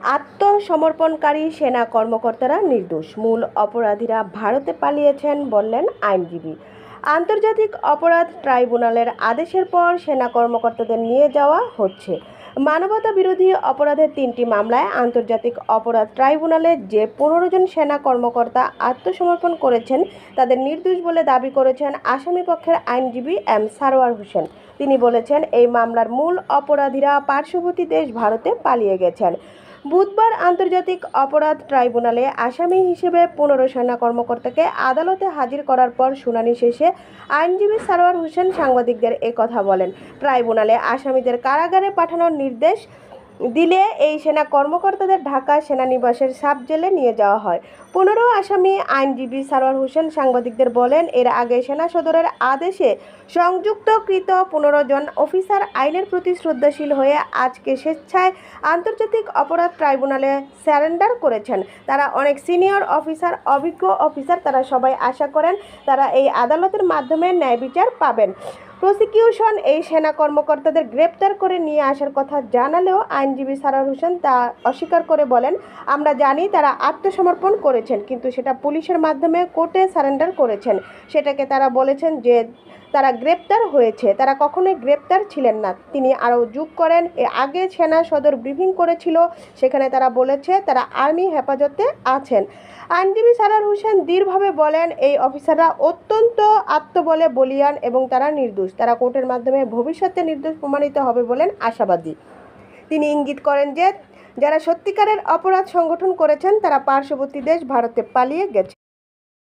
আত্মসমর্পণকারী সেনা কর্মকর্তারা নির্দোষ। মূল অপরাধীরা ভারতে পালিয়েছেন বললেন আইনজীবী। আন্তর্জাতিক অপরাধ ট্রাইব্যুনালের আদেশের পর সেনা কর্মকর্তাদের নিয়ে যাওয়া হচ্ছে। মানবতা বিরোধী অপরাধের তিনটি মামলায় আন্তর্জাতিক অপরাধ ট্রাইব্যুনালে যে পনেরো জন সেনা কর্মকর্তা আত্মসমর্পণ করেছেন, তাদের নির্দোষ বলে দাবি করেছেন আসামি পক্ষের আইনজীবী এম সারোয়ার হোসেন। তিনি বলেছেন, এই মামলার মূল অপরাধীরা পার্শ্ববর্তী দেশ ভারতে পালিয়ে গেছেন। বুধবার আন্তর্জাতিক অপরাধ ট্রাইব্যুনালে আসামি হিসেবে পনেরো সেনা কর্মকর্তাকে আদালতে হাজির করার পর শুনানি শেষে আইনজীবী সারোয়ার হোসেন সাংবাদিকদের কথা বলেন। ট্রাইব্যুনালে আসামিদের কারাগারে পাঠানোর নির্দেশ দিলে এই সেনা কর্মকর্তাদের ঢাকা সেনানিবাসের সাব জেলে নিয়ে যাওয়া হয়। পনেরো আসামি আইনজীবী সারোয়ার হোসেন সাংবাদিকদের বলেন, এর আগে সেনা সদরের আদেশে সংযুক্তকৃত পনেরো জন অফিসার আইনের প্রতি শ্রদ্ধাশীল হয়ে আজকে স্বেচ্ছায় আন্তর্জাতিক অপরাধ ট্রাইব্যুনালে স্যারেন্ডার করেছেন। তারা অনেক সিনিয়র অফিসার, অভিজ্ঞ অফিসার তারা সবাই আশা করেন তারা এই আদালতের মাধ্যমে ন্যায় বিচার পাবেন। প্রসিকিউশন এই সেনা কর্মকর্তাদের গ্রেপ্তার করে নিয়ে আসার কথা জানালেও আইনজীবী সারার হোসেন তা অস্বীকার করে বলেন, আমরা জানি তারা আত্মসমর্পণ করেছেন, কিন্তু সেটা পুলিশের মাধ্যমে কোর্টে সারেন্ডার করেছেন। সেটাকে তারা বলেছেন যে তারা গ্রেপ্তার হয়েছে। তারা কখনোই গ্রেপ্তার ছিলেন না। তিনি আরও যোগ করেন, এ আগে সেনা সদর ব্রিফিং করেছিল, সেখানে তারা বলেছে তারা আর্মি হেফাজতে আছেন। আইনজীবী সারার হোসেন দৃঢ়ভাবে বলেন, এই অফিসাররা অত্যন্ত আত্মবলে, বলিয়ান এবং তারা নির্দোষ। তারা কোর্টের মাধ্যমে ভবিষ্যতে নির্দোষ প্রমাণিত হবে বলেন আশাবাদী। তিনি ইঙ্গিত করেন যে, যারা সত্যিকারের অপরাধ সংগঠন করেছেন, তারা পার্শ্ববর্তী দেশ ভারতে পালিয়ে গেছে।